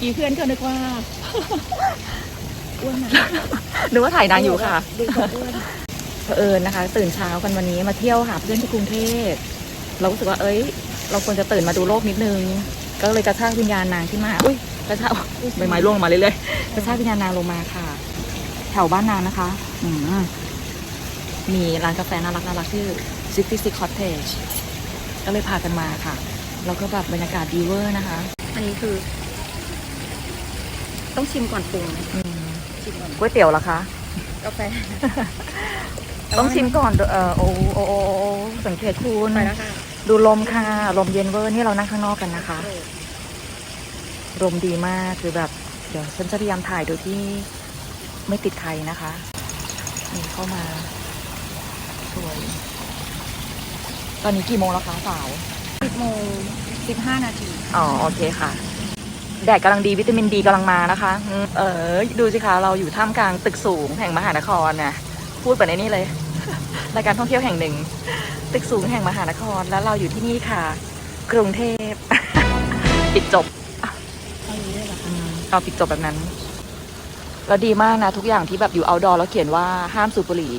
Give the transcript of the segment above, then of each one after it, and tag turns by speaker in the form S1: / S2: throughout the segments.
S1: กี้เพื่อนเขานึกว่า
S2: อ้วนนะ
S1: นึกว่าถ่ายนางอยู่ค่ะ
S2: ดูตัวอ้วน
S1: เผอิญนะคะ ตื่นเช้ากันวันนี้มาเที่ยวหาเพื่อนที่กรุงเทพเรารู้สึกว่าเอ้ย เราควรจะตื่นมาดูโลกนิดนึง ก็เลยกระชากวิญญาณนางขึ้นมาอุ้ยกระชากใบไม้ร่วงลงมาเรื่อยๆกระชากวิญญาณนางลงมาค่ะ แถวบ้านนางนะคะ อืมมีร้านกาแฟน่ารักน่ารักชื่อ66 Cottage ก็เลยพากันมาค่ะ แล้วก็แบบบรรยากาศดีเวอร์นะคะ
S2: อันนี้คือ ต้องชิมก่อนปรุง
S1: อืม
S2: ชิมก่อน
S1: ก๋วยเตี๋ยวเหรอคะ
S2: กาแฟ
S1: ต้องชิมก่อนเออโอ้โอ้โอ้โอ้สังเกตคุณ
S2: ไปแล้วค่ะ
S1: ดูลมค่ะ ลมเย็นเวอร์นี่เรานั่งข้างนอกกันนะคะ ลมดีมากคือแบบ เดี๋ยวฉันจะพยายามถ่ายโดยที่ไม่ติดใครนะคะนี่เข้ามาสวย ตอนนี้กี่โมงแล้วคะสาว
S2: สิบโมงสิบห้านาที
S1: อ๋อ โอเคค่ะ แดดกำลังดีวิตามินดีกำลังมานะคะ เออดูสิคะเราอยู่ท่ามกลางตึกสูงแห่งมหานครนะพูดแบบนี้เลยรายการท่องเที่ยวแห่งหนึ่ง ตึกสูงแห่งมหานคร แล้วเราอยู่ที่นี่ค่ะ กรุงเทพปิดจบ
S2: เอาอย่างนี้เลยเหรา
S1: ปิดจบแบบนั้นแล้วดีมากนะ ทุกอย่างที่แบบอยู่ outdoor แล้วเขียนว่าห้ามสูบบุหรี่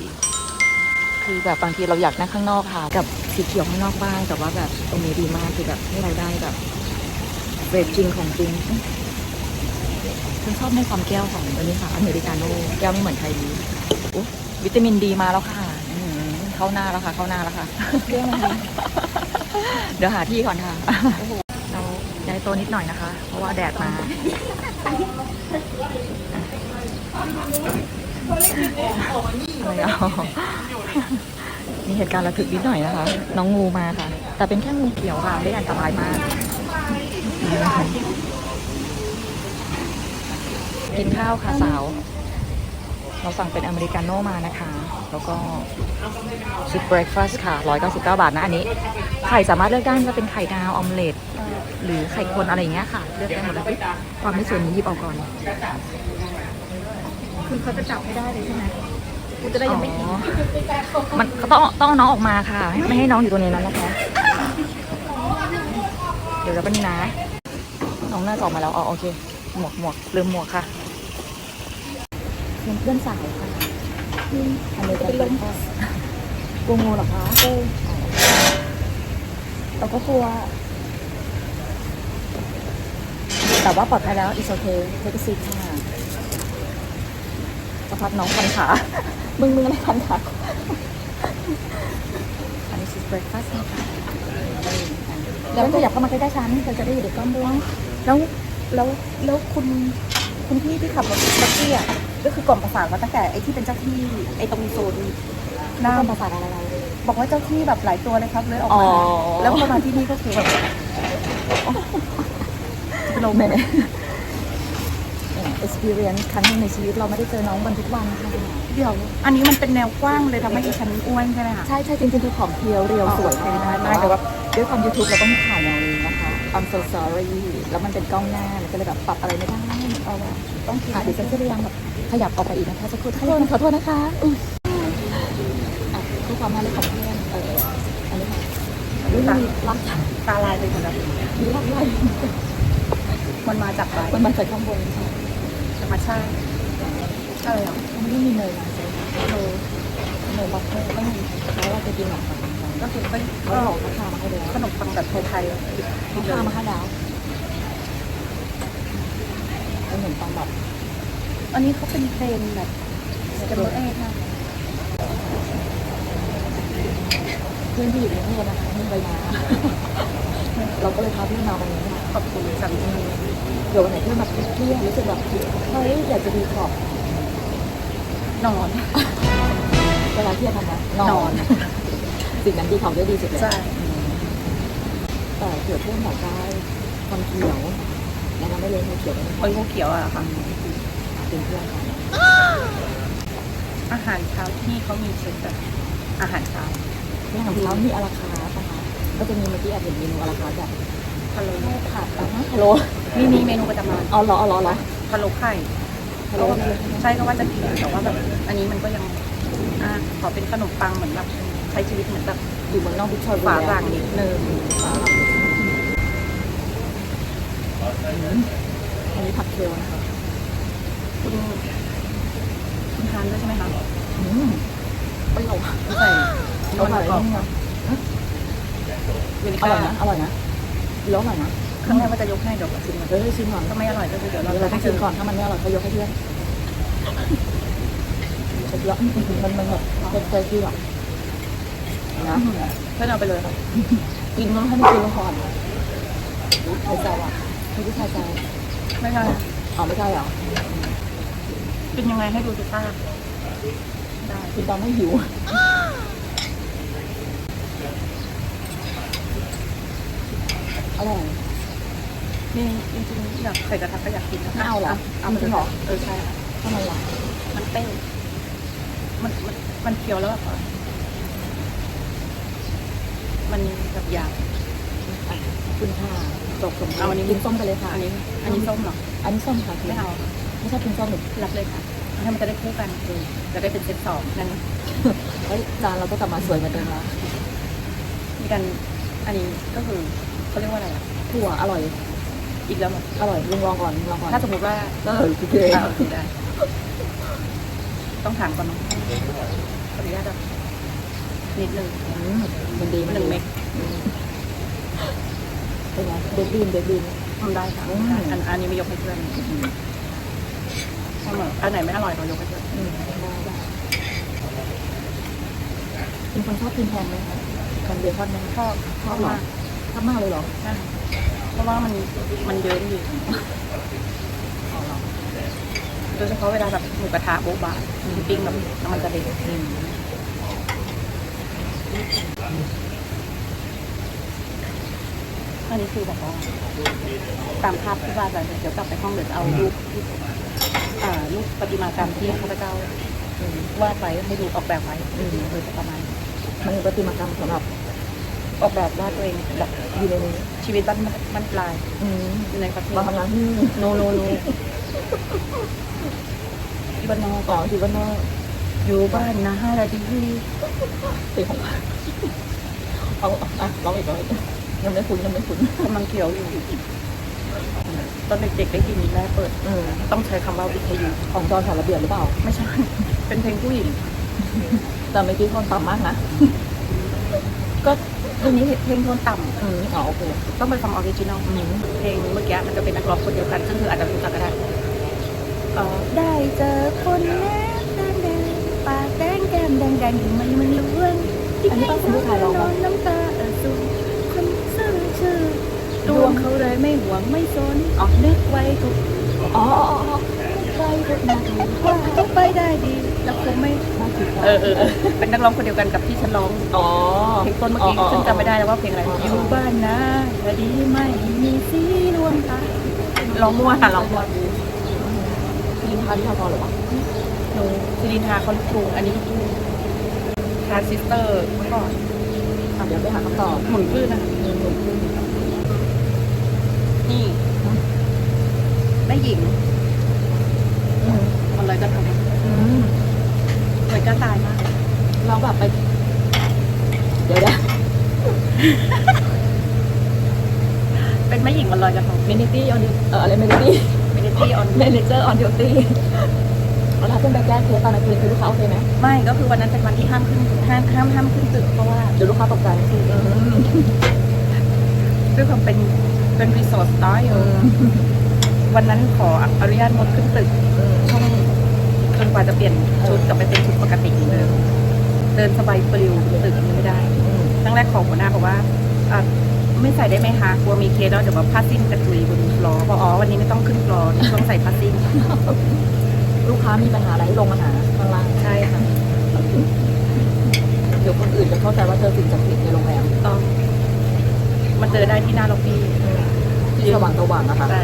S1: คือแบบบางทีเราอยากนั่งข้างนอกค่ะ กับสีเขียวข้างนอกบ้างแต่ว่าแบบตรงนี้ดีมากคือแบบให้เราได้แบบ เรจริงของจริงฉันชอบในความแก้วของอันนี้ค่ะอเมริกาโน่แก้วไม่เหมือนไทยดีอุ๊ยวิตามินดีมาแล้วค่ะอืมเข้าหน้าแล้วค่ะ เข้าหน้าแล้วค่ะ
S2: เรื่องอะไร
S1: เดี๋ยวหาที่ก่อนค่ะเราย้ายโต๊ะนิดหน่อยนะคะ เพราะว่าแดดมาอะไรอะมีเหตุการณ์ระทึกนิดหน่อยนะคะ น้องงูมาค่ะ แต่เป็นแค่งูเขียวค่ะไม่ได้อันตรายมาก กินข้าวค่ะสาว เราสั่งเป็นอเมริกาโน่มานะคะ แล้วก็ชุดเบรคฟาสต์ค่ะ 199 บาทนะอันนี้ ไข่สามารถเลือกได้ว่าเป็นไข่ดาวออมเล็ตหรือไข่คนอะไรอย่างเงี้ยค่ะ เลือกได้หมดเลยความไม่สวยนี้หยิบเอาก่อน
S2: คุณเขาจะจับให้ได้เลยใช่ไหมคุณจะได้ยังไม่กิน
S1: อ๋อมันก็ต้องต้องเอาน้องออกมาค่ะ ไม่ให้น้องอยู่ตรงนี้นั้นนะคะ เดี๋ยวจะเป็นงนะ น้องน่าจะออกมาแล้วอ๋อโอเค หมวกหมวกลืมหมวกค่ะเพื่อนเพื่อนสาวค่ะอันนี้เป็นลมกลัวงูหรอคะเออเราก็กลัว แต่ว่าปลอดภัยแล้ว is okay take a seat ค่ะสภาพน้องพันขา มึงมึงอะไรพันขาอันนี้ is breakfast นะคะแล้วก็อยากเข้ามาใกล้ๆฉันเธอจะได้อยู่ในกล้องด้วย
S2: แล้วแล้วแล้วคุณคุณพี่ที่ขับรถแท็กซี่อะก็คือกล่อมประสานมาตั้งแต่ไอ้ที่เป็นเจ้าที่ไอ้ตรงโซนห
S1: น้า
S2: น้า
S1: ภาษาอะไรเรา
S2: บอกว่าเจ้าที่แบบหลายตัวเลยครับเลยออก
S1: อ๋อ
S2: มาแล้วพอมาที่นี่ก็คือแบบ
S1: โลเมน experience ครั้งหนึงในชีวิตเราไม่ได้เจอน้องกันทุกวันค่ะ
S2: เดี๋ยว อันนี้มันเป็นแนวกว้างเลยทำให้ดิฉันอ้วนใช่ไหมคะ
S1: ใช่ใช่จริงๆคือของเพียวเรียวสวย
S2: อ๋อ
S1: ได้ได้แต่ว่าด้วยความ YouTube เราต้องถ่ายแนวนี้นะคะ I'm so sorry แล้วมันเป็นกล้องหน้ามันก็เลยแบบปรับอะไรไม่ได้เอาแบบต้องถ่ายเดี๋ยวฉันจะพยายามแบบขยับออกไปอีกนะคะสักครู่ขอโทษขอโทษนะคะอุ้ยอะเพื่อความน่ารักของเพื่อนเอออันนี้ค่ะอุ้ยมีรัก
S2: ตาลายไปหมดแล้ว
S1: มีรักไล่
S2: มันมาจากอะไร
S1: มันมาจากข้างบนค่ะ
S2: ธรรมชาติอะไรอะ
S1: มันไม่มีเนยโนยเนยบัตเตอร์ไม่มีแล้วเราจะกินหรอ ก็คื
S2: อเป็น
S1: เขาบอกเขาทามาให้แล้ว
S2: ขนมปังแบบไทยๆอะ
S1: เขาทามาให้แล้วเป็นมือนตอนแบบ
S2: อันนี้เขาเป็นเทรนแบบกันรถเองค่ะ
S1: เพื่อนที่อยู่ในเทศนะคะมีใบมาเราก็เลยพาพื่นมาวันนี้ค่ะ
S2: ขอบคุณสามี
S1: เดี๋ยววันไหนเพื่อนแบบเครียดรู้สึกแบบเฮ้ยอยากจะดีขอบ
S2: นอน
S1: เวลาเครียดทำไง
S2: นอน
S1: สิ่งนั้นดีขอบได้ดีสุดเลย
S2: ใช่
S1: อืมแต่เผื่อเพื่อนอยากได้ความเขียวแนะนำได้เลยให้เขียวได้ไหม
S2: โอ้ยงูเขียวอะค่ะ
S1: เป็นเพื่อนค่ะ
S2: อาหารเช้าที่นี่เขามีเซตแบบอาหารเช้า
S1: เรื่องของเขามีอาราคาร์ทนะคะก็จะมีเมื่อกี้แอบเห็นเมนูอาราคาร์ทแบบ
S2: พะโล้
S1: ผัดแบบนะฮัลโหล
S2: มีมีเมนูประจำวัน
S1: เอาเหรอเอาเหรอเอาเหรอ
S2: พะโล้ไข่
S1: ฮัลโหล
S2: ใช่ก็ว่าจะกินแต่ว่าแบบอันนี้มันก็ยังอ่าขอเป็นขนมปังเหมือนแบบ ใช้ชีวิตเหมือนแบบ
S1: อยู่เมืองนอกพิชอย
S2: ฝาหลังนิดนึง
S1: ออันนี้ผักเคลนะคะ
S2: คุณคุณทานด้วยใช่ไหมคะ
S1: อืมเปรี้ยว
S2: ใส่
S1: อร่อย
S2: กรอบ
S1: นะ
S2: เวนิ
S1: อ
S2: ก้า
S1: ร่อยนะอร่อยนะเล้ออร่อยนะ
S2: ครั้งแรกว่าจะยกให้เดี๋ยวชิมก่อน
S1: เดี๋ยวจะชิมก่อน
S2: ถ้าไม่อร่อยก็คือเดี๋ยวเรา
S1: เราต้องชิมก่อนถ้ามันไม่อร่อยก็ยกให้เพื่อนเยอะมันมันแบบเป็นเคยกินหรอ นะ
S2: เพื่อนเอาไปเลยค่ะ
S1: กินต้องให้มันกินก่อนใส่ใจอะไม่ใช่ใจ
S2: ไม่ใช่
S1: อ๋อไม่ใช่เหรอ
S2: เป็นยังไงให้ดูสิป้าได้
S1: กินตอนไม่หิวอร่อย
S2: นี่จริงๆอยากไข่กระทะก็อยากกินนะ
S1: ไม่เอาเหรอ
S2: เอามา
S1: จริงเหรอ
S2: เออใช่ค่ะ
S1: ทำไมล่ะ
S2: มันเป้งมันมันมันเคี้ยวแล้วแบบว่า มันแบบหยาบ
S1: อะขอบคุณค่ะจบสม
S2: เอาอันนี้
S1: กินส้มไปเลยค่ะ
S2: อันนี้ อันนี้ส้มเหรอ
S1: อันนี้ส้มค่ะ
S2: ไม่เอา
S1: ไม่ชอบกินส้มหรือ
S2: รับเลยค่ะให้มันจะได้คู่กันจะได้เป็นเซตสองนั่น
S1: เฮ้ยจานเราก็กลับมาสวยเหมือนเดิมแล้ว
S2: มีกัน อันนี้ก็คือเขาเรียกว่าอะไรอะ
S1: ถั่วอร่อย
S2: อีกแล้วเหรอ
S1: อร่อยลุงลองก่อนลุงลองก่อน
S2: ถ้าสมมติว่า
S1: ก็เออโอเค
S2: อ่าโอเคได้ต้องถามก่อนเนาะขออนุญาตอะ นิดนึง
S1: อืมมันดีมัน
S2: หนึ่งเมก
S1: เป็นไงเด็ดดีนเด็ดดีน
S2: ทำได้ค่ะ
S1: อืม
S2: อันอันนี้ไม่ยกให้เพื่อนถ้าเหมือนอันไหนไม่อร่อยเรายกให้เพื่อน
S1: อืมได้ได้เป็นคนชอบกินแพงไหมคะกันเบคอนไหม
S2: ชอบชอบมาก
S1: ชอบมากเลยเหรอ
S2: ใช่เพราะว่ามันมันเยอะดี
S1: อ๋อเหรอ
S2: โดยเฉพาะเวลาแบบหมูกระทะโบ๊ะบะปิ้งแบบน้ำมันกระเด็น
S1: อืม
S2: อันนี้คือแบบว่าตามภาพที่วาดไว้เดี๋ยวกลับไปห้องเดี๋ยวจะเอารูปที่อ่ารูปประติมากรรมที่ข้าพเจ้า
S1: อืม
S2: วาดไว้ให้ดูออกแบบไว้
S1: อืม
S2: โดยประมาณนี้
S1: มันเป็นประติมากรรมสำหรับ
S2: ออกแบบวาดตัวเองแบบ
S1: อยู่ในนี้
S2: ชีวิตบ้านบ้านปลาย
S1: อืม
S2: อยู่ในประเทศ
S1: มาทำงานที่
S2: โนโนโนที่บ้านนอก
S1: ก่อนที่ว่านอก
S2: อยู่บ้านนะห้านาที
S1: ตีของเอาอะร้องอีกร้องอีกยังไม่คุ้นยังไม่คุ้น
S2: กำลังเขียวอยู่ตอนเด็กๆได้ยินแม่เปิดต้องใช้คำว่าวิทยุ
S1: ของจอสารเบียบหรือเปล่า
S2: ไม่ใช่ เป็นเพลงผู้หญิง
S1: แต่ไม่คิดคนต่ำมากนะ
S2: ก็เพลงนี้เพลงโทนต่
S1: อืมอ๋อโอเค
S2: ต้องไปฟังออริจินอล
S1: อืม
S2: เพลงเมื่อกี้มันจะเป็นนักร้องคนเดียวกันซึ่งคืออาจจะรู้จักก็ได้ได้เจอคนแน่แดงแดงปาก แดงแก้มแดงแดงอยู่มันมันล้วน
S1: อันนี้ต้องเป็นผู้ชายร้อง
S2: น
S1: ปะ
S2: อนน้ำตาเออสูคนซื่อชื่อดวงเขาเลยไม่หวงไม่สนออกนึกไว้ทุก
S1: อ๋ออ๋ออ๋อใกล้ทุกนาที
S2: ว่าเขาไปได้ดีแล้วคงไม่
S1: น่าคิด
S2: เออเออเออเป็นนักร้องคนเดียวกันกับที่ฉันร้อง
S1: อ๋อ
S2: เพลงต้นเมื่อกี้ซึ่งจำไม่ได้แล้วว่าเพลงอะไร
S1: อ๋อ
S2: อ
S1: อ
S2: ยู่บ้านนะและดีไม่มีสีรวมตาร้องมั่วค่ะร้องมั่ว
S1: ลินทาที่ทาพอหรือเปล่า
S2: หนูซิรินทาเขาลูกกรุงอันนี้ลูกทุ่งทรานซิสเตอร์เมื่อก่อน
S1: อะเดี๋ยวไปหาคำตอบ
S2: หมุนคลื่นนะคะ
S1: อืมหนุนขึ้น
S2: นี่แม่หญิง
S1: อืม
S2: มันเลยก็ทำ
S1: อืม
S2: เลยก็ตายมาก
S1: เราแบบไป เดี๋ยวนะ
S2: เป็นแม่หญิงมันลอยกระทง
S1: มินิตี้ออนเอออะไรมินิตี้
S2: มินิตี้ออน
S1: เมเนเจอร์ออนดิวตี้ แล้วขึ้นไปแก้เคสตอนกลางคืนคือลูกค้าโอเคไหม
S2: ไม่ก็คือวันนั้นเป็นวันที่ห้ามขึ้นห้ามห้ามห้ามขึ้นตึกเพราะว่า
S1: เดี๋ยวลูกค้าตกใจ
S2: ด้วยความเป็นเป็นรีสอร์ทสไตล์
S1: อืม
S2: วันนั้นขออนุญาตงดขึ้นตึกช่วงจนกว่าจะเปลี่ยนชุดกลับไปเป็นชุดปกติเหมือนเดิมเดินสบายปลิวตึกนี้ไม่ได้
S1: อืม
S2: ครั้งแรกของหัวหน้าบอกว่าไม่ใส่ได้ไหมคะกลัวมีเคสแล้วเดี๋ยวว่าผ้าสิ้นกระจุยบนฟลอร์บอกอ๋อวันนี้ไม่ต้องขึ้นฟลอร์ต้องใส่ผ้าสิ้น
S1: ลูกค้ามีปัญหาอะไรให้ลงมาหาข้างล่าง
S2: ใช่ค่ะ
S1: เดี๋ยวคนอื่นจะเข้าใจว่าเจอสิ่งศักดิ์สิทธิ์ในโรงแรม
S2: ต้องมันเจอได้ที่หน้าล็อบบี้
S1: ที่สว่างสว่างๆนะคะ
S2: ได้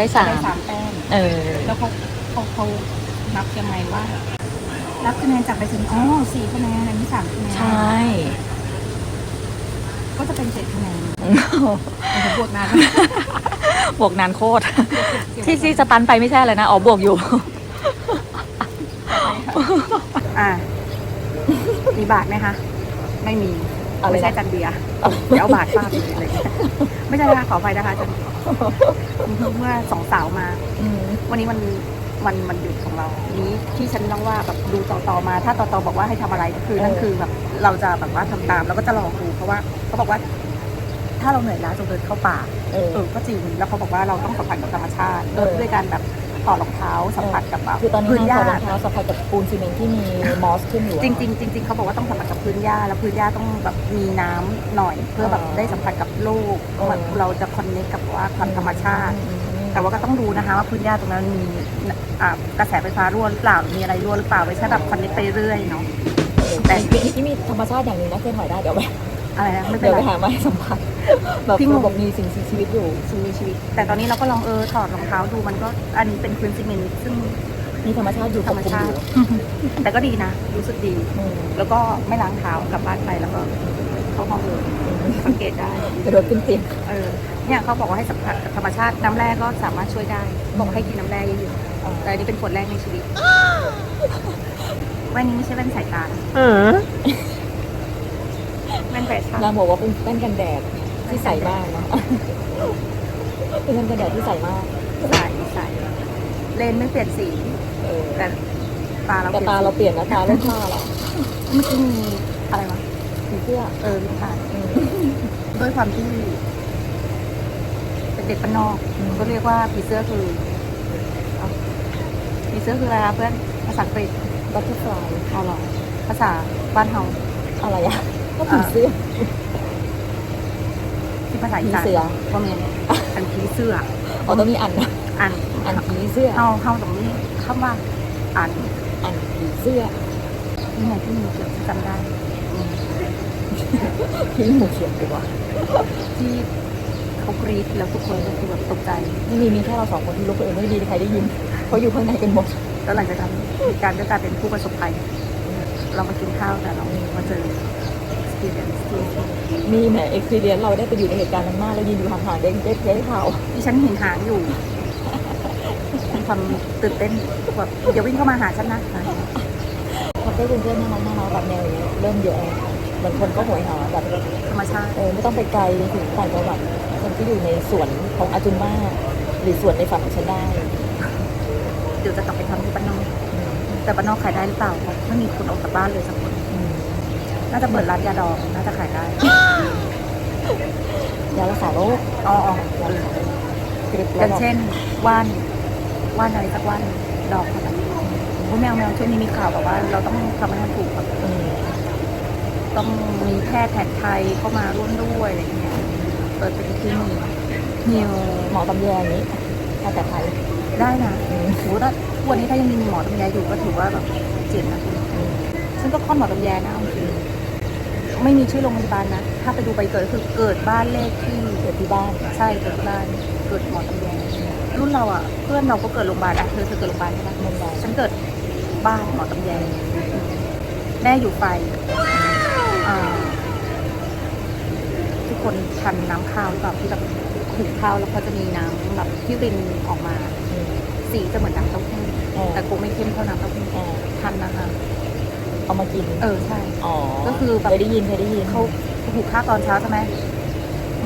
S1: ได้สา
S2: ได้
S1: ม
S2: สามแต้ม
S1: เออ
S2: แล้วเขาเขาเขานับยังไงว่ารับคะแนนจากไปถึงอ๋อสี่คะแนนอันนี้สามคะแนน
S1: ใช่
S2: ก็จะเป็นเจ็ดคะแนนโอ้โหบวกนาน
S1: บวกนานโคตร ที่ที่สตันไปไม่ใช่อะไรนะ อ๋อบวกอยู่
S2: อ่า มีบาทไหมคะ ไม่มี
S1: อะไรนะ
S2: ไม่ใช่จันเบียร์เดี๋ยวเอาบาทฟาดอีกเลยไม่ใช่นะคะขออภัยนะคะจันเมื่อสองสาวมา
S1: อืม
S2: วันนี้มันมันมันหยุดของเรา นี้ที่ฉันต้องว่าแบบดูต่อต่อมา ถ้าต่อต่อบอกว่าให้ทำอะไรก็คือนั่นคือแบบเราจะแบบว่าทำตามแล้วก็จะลองดูเพราะว่าเขาบอกว่า ถ้าเราเหนื่อยล้าจงเดินเข้าป่า
S1: เออ
S2: เออก็จริงแล้วเขาบอกว่าเราต้องสัมผัสกับธรรมชาติ
S1: เออ
S2: ด้วยการแบบถ อดรองเท้าสัมผัสกับแบบ
S1: คือตอนนี้
S2: พื้นห
S1: ห้า
S2: ญ้า
S1: มถอดรองเท้าสัมผัสกับปูนซีเมนต์ที่มีมอสขึ้นอยู่อะ
S2: จริงๆจริงๆเขาบอกว่าต้องสัมผัสกับพื้นหญ้า แล้วพื้นหญ้าต้องแบบมีน้ำหน่อย เพื่อแบบ
S1: อ๋อ
S2: ได้สัมผัสกับโลก
S1: เออ
S2: แบบเราจะคอนเนคกับว่าความธรรมชาติ
S1: อืม
S2: แต่ว่าก็ต้องดูนะคะว่าพื้นหญ้าตรงนั้นมีอ่ากระแสไฟฟ้ารั่วหรือเปล่ามีอะไรรั่วหรือเปล่าไม่ใช่แบบคอนเนคไปเรื่อยเนาะแต่
S1: แต่ที่มีธรรมชาติอย่างหนึงนะเคลื่อนไหวได้เดี๋ยวไป
S2: อะไรนะไม่เป็
S1: เดี๋
S2: น
S1: ยว
S2: ไร
S1: ไปหามาให้สัมผัสแบบ
S2: พี่งง
S1: แบบมีสิ่งมีชีวิตอยู่
S2: สิ่งมีชีวิต แต่ตอนนี้เราก็ลองเออถอดรองเท้าดูมันก็อันนี้เป็นพื้นซีเมนต์ซึ่ง
S1: มีธรรมชาติอยู่
S2: ธรรมชาติ
S1: ปกคลุมอยู่
S2: แต่ก็ดีนะ รู้สึกดี
S1: อืม
S2: แล้วก็ไม่ล้างเท้ากลับบ้านไปแล้วก็เข้าห้องเลยสังเกตได้
S1: กระโดดขึ้นเตียง
S2: เออเนี่ยเขาบอกว่าให้สัมผัสกับธรรมชาติน้ำแร่ก็สามารถช่วยได้บอกให้กินน้ำแร่เยอะๆแต่อันนี้เป็นขวดแรกในชีวิตแว่นนี้ไม่ใช่แว่นสายตา แว่นแฟชั่น
S1: นางบอกว่าเป็นแว่นกันแดดที่ใสมากเนาะเป็นแว่นกันแดดที่ใสมาก
S2: ใส่ใส่เลนส์ไม่เปลี่ยนสี
S1: เออ
S2: แต่ตาเรา
S1: แต่ตาเราเปลี่ยนนะตาเริ่มผ้าแล้ว
S2: เมื่อกี้มีอะไรวะ
S1: สีเสื้อ
S2: เออมีทาน
S1: อืม
S2: ด้วยความที่เป็นเด็กบ้านนอก
S1: อืม
S2: ก็เรียกว่าผีเสื้อคือเอาผีเสื้อคืออะไรคะเพื่อนภาษาอังกฤษ
S1: บัตเตอร์ฟลาย
S2: เอาหรอภาษาบ้านเฮา
S1: อะไรอะ ก็ผีเสื้อ
S2: ที่ภาษาอีสาน
S1: ผีเสื้อ
S2: ก็มีอันผีเสื้อ
S1: อ๋อต้องมีอันนะ
S2: อัน
S1: อันผีเสื้อ
S2: เฮาเฮาตรงนี้คำว่า อัน
S1: อันผีเสื้อ
S2: นี่ไงที่มีเกี่ยวที่จำได้อืม
S1: ที่หมูเขียนดีกว่า
S2: ที่เขากรีดแล้วทุกคนก็คือแบบตกใจ
S1: ไม่มีมีแค่เราสองคนที่รู้คนอื่นไม่มีใครได้ยินเพราะอยู่ข้างในกันหมด
S2: แล้วหลังจากนั้นเหตุการณ์ก็กลายเป็นผู้ประสบภัย เรามากินข้าวแต่เรามาเจอ experience ที่
S1: มีแหมเอ็กซ์เพรียนเราได้ไปอยู่ในเหตุการณ์นั้นมากแล้วยืนอยู่ห่างๆได้ได้ได้ข่าว
S2: ที่ฉันเห็นหางอยู่มีความตื่นเต้นแบบอย่าวิ่งเข้ามาหาฉันนะ
S1: คาเฟ่เพื่อนๆน่ารักน่ารักแบบแนวอย่างเงี้ยเริ่มเยอะแล้วบางคนก็โหยหาแบบ
S2: ธรรมชาติ
S1: เออไม่ต้องไปไกลถึงต่างจังหวัดคนที่อยู่ในสวนของอาจุนมาหรือสวนในฝันของฉันได้
S2: เดี๋ยวจะกลับไปทำที่บ้านนอกแต่บ้านนอกขายได้หรือเปล่าเพราะไม่มีคนออกจากบ้านเลยสักคน น่าจะเปิดร้านยาดองน่าจะขายได้
S1: ยารักษาโรค
S2: อ๋ออ๋อ
S1: ยารักษาโรคกริบ
S2: อ
S1: แล้ว
S2: ย่าง
S1: ก็
S2: เช่นว่านว่านอะไรสักว่านดอกอะไรโอ้ยแมวแมวช่วงนี้มีข่าวแบบว่า เราต้องทำให้มันถูกแบบ
S1: อืม
S2: ต้องมีแพทย์แผนไทยเข้ามาร่วมด้วยอะไรอย่างเงี้ยเปิดเป็นคลินิกนิว
S1: หมอตำแยอย่างนี้ภาษาไทย
S2: ได้นะ
S1: อืม
S2: โหถ้าวันนี้ถ้ายังมีหมอตำแยอยู่ก็ถือว่าแบบเจ๋งนะคุณ
S1: อืม
S2: ซึ่งก็ค่อนหมอตำแยนะเอาจริง ไม่มีชื่อโรงพยาบาลนะ ถ้าไปดูใบเกิดคือเกิดบ้านเลขที่
S1: เกิดที่บ้าน
S2: ใช่เกิดบ้านเกิดหมอตำแยรุ่นเราอะเพื่อนเราก็เกิดโรงพยาบาลอะเธอเธอเกิดโรงพยาบาลใช่ไหม
S1: เมืองใด
S2: ฉันเกิดบ้านหมอตำแยแม่อยู่ไฟอ่าทุกคนทันน้ำข้าวหรือเปล่าที่แบบหุงข้าวแล้วก็จะมีน้ำแบบที่รินออกมา สีจะเหมือนน้ำเต้าหู้แต่กูไม่เข้มเท่าน้ำเต้าหู้ทันนะคะ
S1: เอามากิน
S2: เออใช่
S1: อ๋อ
S2: ก็คือแบบ
S1: เคยได้ยินเคยได้ยิน
S2: เขาหุงข้าวตอนเช้าใช่ไหม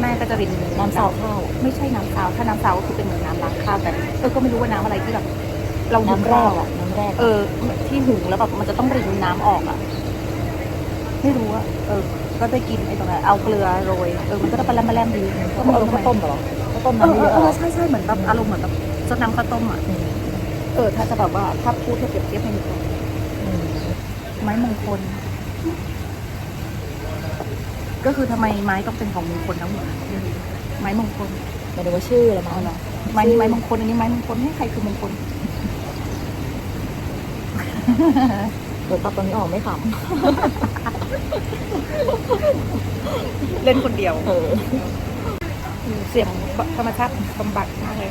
S2: แม่ก็จะริน
S1: น้ำซาวข้าว
S2: ไม่ใช่น้ำซาวถ้าน้ำซาวก็คือเป็นเหมือนน้ำล้างข้าวแต่เออก็ไม่รู้ว่าน้ำอะไรที่แบบเราหุง
S1: น้ำแร
S2: ข้าว
S1: กอะน้ำแรก
S2: เออ ที่หุงแล้วแบบมันจะต้องรินน้ำออกอะไม่รู้อะเออ ก็ได้กินไอ้ตรงนั้นเอาเกลือโรยเออมันก็จะเป็นแลมแลมๆดีก็
S1: ก็
S2: ไม่
S1: เอา
S2: รู้
S1: ข้าว
S2: ทำ
S1: ต้ม
S2: ไม
S1: เหรอข้าวต้ม
S2: เออ
S1: น้ำ
S2: เอ
S1: เย
S2: อ
S1: อะ
S2: เอ
S1: เหร
S2: อ
S1: อ
S2: ใช่ใช่เหมือนแบบอารมณ์เหมือนแบบซดน้ำข้าวต้มอะ
S1: อืม
S2: เออถ้าจะแบบว่าถ้าพูดถ้าเปรียบเทียบให้ดู
S1: อืม
S2: ไม้มงคล ก็คือทำไมไม้ต้องเป็นของมงคลทั้งหมดไม้มงคล
S1: หมายถึงว่าชื่ออะไรมั้
S2: เอา
S1: ง
S2: เหรอไม้นี้ไม้มงคลอันนี้ไม้มงคลให้ใครคือมงคล
S1: เดี๋ยวตัดตรงนี้ออกไม่ข
S2: เล่นคนเดียวำ
S1: เออ
S2: อืมเสียงธรรมชาติบำบัดมากเลย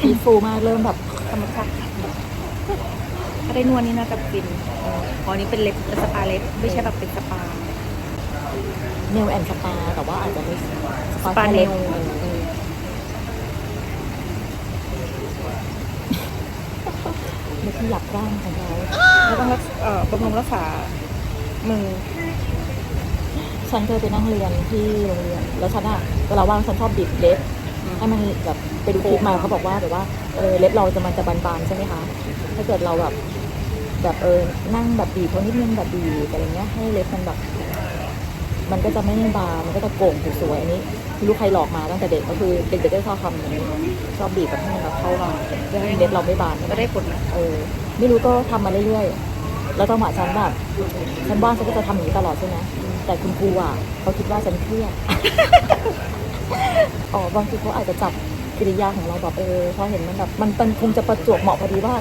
S1: พีฟูมากเริ่มแบบ
S2: ธรรมชาติ ถ้าได้นวดนี่น่าจะฟินอ๋อนี่เป็นเล็บสปาเล็บไม่ใช่แบบเป็นสปา
S1: เนลแอนสปาแต่ว่าอาจจะไม่
S2: สปาเนล
S1: เออเออไม่ขยับร่างของเรา
S2: แล้วต้องรักษาเอ่อบำรุงรักษามือ
S1: ฉันเคยไปนั่งเรียนที่โรงเรียน แล้วฉันอะเวลาว่างฉันชอบบิดเล็บให้มันแบบไปดูคลิปมาเขาบอกว่าแบบว่าเออเล็บเราจะมันจะบานๆใช่ไหมคะ ถ้าเกิดเราแบบ แบบเออนั่งแบบบีบเขานิดนึงแบบบีบอะไรเงี้ยให้เล็บมันแบบมันก็จะไม่บานมันก็จะโก่งสวยๆอันนี้รู้ใครหลอกมาตั้งแต่เด็กก็คือเด็กๆก็ชอบทำอย่างนี้ชอบบีบแบบให้มันแบบเข้ามาเพื่อให้เล็บเราไม่บาน
S2: ก็ได้ผล
S1: เออไม่รู้ก็ทำมาเรื่อยๆแล้วจังหวะฉันแบบฉันว่างฉันก็จะทำอย่างนี้ตลอดใช่ไหมแต่คุณครูอะเขาคิดว่าฉันเครียดอ๋อบางทีเขาอาจจะจับกิริยาของเราแบบเออพอเห็นมันแบบมันมันคงจะประจวบเหมาะพอดีว่า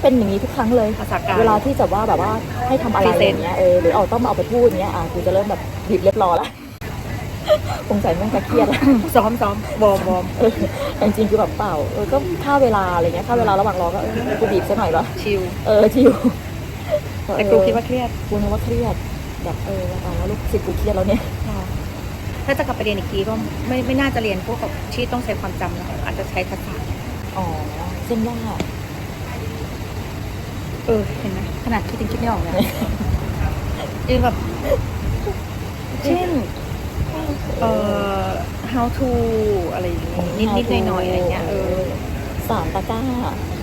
S1: เอ๊ะเป็นอย่างนี้ทุกครั้งเลย
S2: ภาษาการ
S1: เวลาที่จะว่าแบบว่าให้ทำอะไร
S2: Present
S1: อย่างเงี้ยเออหรือเอาต้องมาเอาไปพูดอย่างเงี้ยอะกูจะเริ่มแบบบีบเล็บรอละสงสัยมันจะเครียดละ
S2: ซ้อมซ้อมวอร์มวอร์ม
S1: เออแต่จริงๆคือแบบเปล่าเออก็ค่าเวลาอะไรเงี้ยค่าเวลาระหว่างรอก็เออกูบีบซะหน่อยละ
S2: ชิล
S1: เออชิว
S2: แต่ครูคิดว่าเครียด
S1: ครูนึกว่าเครียดแบบเออเอาแล้วลูกศิษย์กูเครียดแล้วเนี่ย
S2: ถ้าจะกลับไปเรียนอีกทีก็ไม่ไม่น่าจะเรียนพวกแบบที่ต้องใช้ความจำแล้วอาจจะใช้ทักษะ
S1: อ๋อเส้นว่า
S2: เออเห็นไหมขนาดคิดยังคิดไม่ออกเลยคือแบบเช่นเอ่อ how to อะไรอย่างงี้นิดนิดหน่อยหน่อยๆอะไรเงี้ยเออ
S1: สามตะกร้า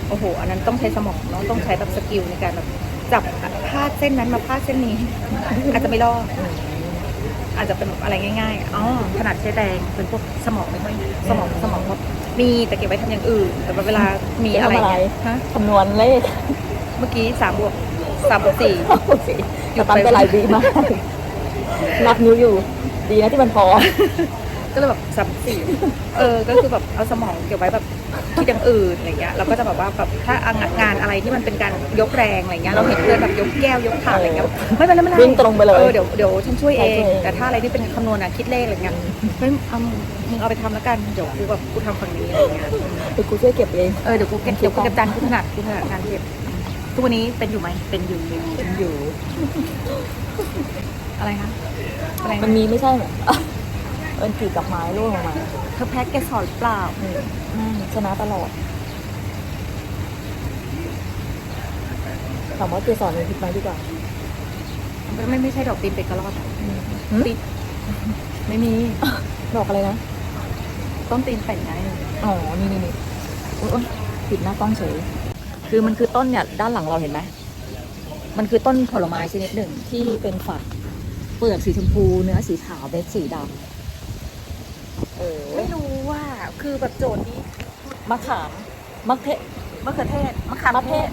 S2: โอ้โห อันนั้นต้องใช้สมองเนาะต้องใช้แบบสกิลในการแบบจับพาดเส้นนั้นมาพาดเส้นนี้ อาจจะไม่รอด
S1: อืม
S2: อาจจะเป็นแบบอะไรง่ายๆ อ๋อขนาดใช้แดงเป็นพวกสมองไม่ค่อยสมองสมองแบบมีแต่เก็บไว้ทำอย่างอื่น แต่ว่าเวลามีอะไรเนี่ยฮะ
S1: คำนวณเลข
S2: เมื่อกี้สามบวกสามบวกสี่
S1: แต่ปั๊มไปหลายวีมากนับนิ้วอยู่ ดีนะที่มันพอ
S2: ก็เลยแบบสามบวกสี่เออ ก็คือแบบเอาสมองเก็บไว้แบบคิดอย่างอื่นอะไรเงี้ย เราก็จะแบบว่าแบบถ้างานอะไรที่มันเป็นการยกแรงอะไรเงี้ย เราเห็นเพื่อนแบบยกแก้วยกถาดอะไรเงี้ย ไม่เป็นไรไม่เป็นไร
S1: วิ่งตรงไปเลย
S2: เออเดี๋ยวเดี๋ยวฉันช่วยเอ
S1: ใช่
S2: ง
S1: ช่วยเอง
S2: แต่ถ้าอะไรที่เป็นคำนวณอะคิดเลขอะไรเงี้ยเฮ้ยเอามึงเอาไปทำแล้วกัน เดี๋ยวกูแบบกูทำฝั่งนี้อะไรเงี้ย
S1: เดี๋ยวกูช่วยเก็บเอง
S2: เออเดี๋ยวกูเก็บเดี๋ยวกูเก็บจานกูถนัดกูถนัดงานเก็บ ทุกวันนี้เป็นอยู่ไหมเป็นอยู่
S1: เป็นอยู่
S2: อะไรคะอะไร
S1: มันมีไม่ใช่เหรอเอินกี่กับไม้ร่วงลงมา
S2: เธอแพ็กเกจสอนหรือเปล่า
S1: อืมไม่ชนะตลอดถามว่าเกสรมีพิษไหมดีกว่า
S2: ไม่ไม่ใช่ดอกตีนเป็ดกระรอก
S1: หืม
S2: ตีนไม่มี
S1: ดอกอะไรนะ
S2: ต้นตีนเป็ดไง
S1: อ๋อนี่นี่นี่อุ๊ยอุ๊ยผิดหน้ากล้องเฉย คือมันคือต้นเนี่ยด้านหลังเราเห็นไหมมันคือต้นผลไม้ชนิดหนึ่งที่เป็นฝักเปลือกสีชมพู เนื้อสีขาวเม็ดสีดำเออ
S2: ไม่รู้ว่าคือแบบโจทย์นี้
S1: มะขามมะเทศ
S2: มะเขือเทศมะขาม
S1: มะ
S2: เท
S1: เท
S2: ศ
S1: ศ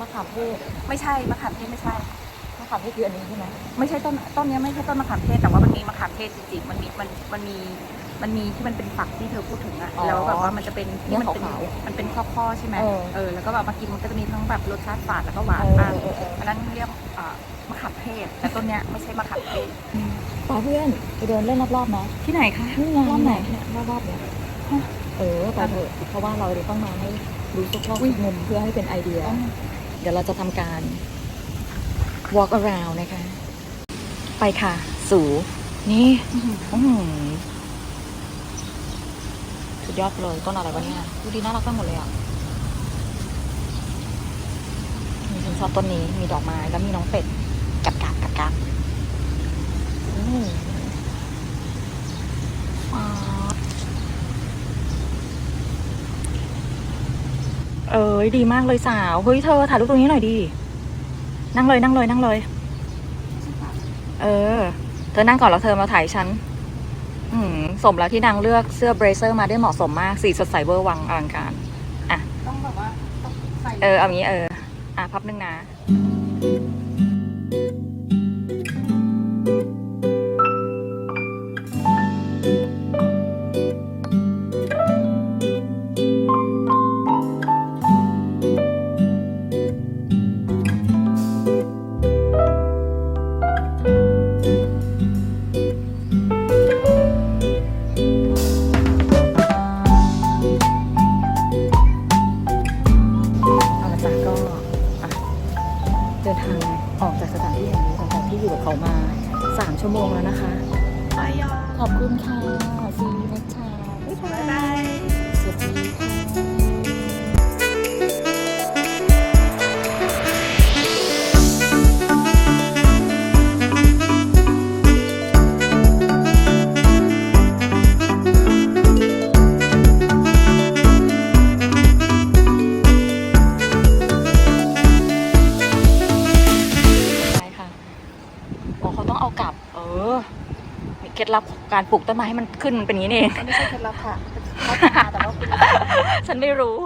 S1: มะขามเทศ
S2: ไม่ใช่มะขามเทศไม่ใช่
S1: มะขามเทศคืออันนี้ใช่ไหม
S2: ไม่ใช่ต้นต้นเนี้ยไม่ใช่ต้นมะขามเทศแต่ว่ามันมีมะขามเทศจริงๆมันมีมันมันมี มันมีที่มันเป็นฝักที่เธอพูดถึงอะแล้วแบบว่ามันจะเป็นที่มันเป็นมันเป็นข้อๆใช่ไหมเออแล้วก็แบบมากินมันก็จะมีทั้งแบบรสชาติฝาดแล้วก็หวาน
S1: เออ
S2: มาก
S1: เออเออ
S2: อันนั้นเรียกอ่ามะขามเทศแต่ต้นเนี้ยไม่ใช่มะขามเทศ
S1: ป้าเพื่อนไปเดินเล่นรอบๆนะ
S2: ที่ไหนคะ
S1: นี่ไง
S2: รอบไหน
S1: เนี่ยรอบๆเนี่ยเออไปเถอะเพราะว่าเราจะต้องมาให้ดูทุกรอบ
S2: อุ๊ย
S1: ทุกมุมเพื่อให้เป็นไอเดีย เดี๋ยวเราจะทำการ walk around นะคะ ไปค่ะ สู่นี่ อื้อหือ สุดยอดเลยต้นอะไรวะเนี่ยดูดีน่ารักไปหมดเลยอะนี่ฉันชอบต้นนี้มีดอกไม้แล้วมีน้องเป็ดกัดกัดกัดกัดอืมว้าวเอ้ยดีมากเลยสาว เฮ้ยเธอถ่ายรูปตรงนี้หน่อยดินั่งเลยนั่งเลยนั่งเลย เออ เธอนั่งก่อนแล้วเธอมาถ่ายฉัน สมแล้วที่นางเลือกเสื้อเบรเซอร์มาได้เหมาะสมมาก สีสดใสเวอร์วังอลังการ
S2: ต้องแบบว่าต้องใส่
S1: เออ เอางี้เออ อะ พับหนึ่งนะ เามา 3 ชั่วโมงแล้วนะคะ ขอบคุณค่ะ ซีนะคะบ๊ายบาย ล็ดลับของการปลูกต้นไม้ให้มันขึ้นมันเป็นอย่างนี้นี่เอง
S2: มันไม่ใช่เคล็ดลับค่ะเขาทำมาแต่ว่าคุณ
S1: ฉันไม่รู้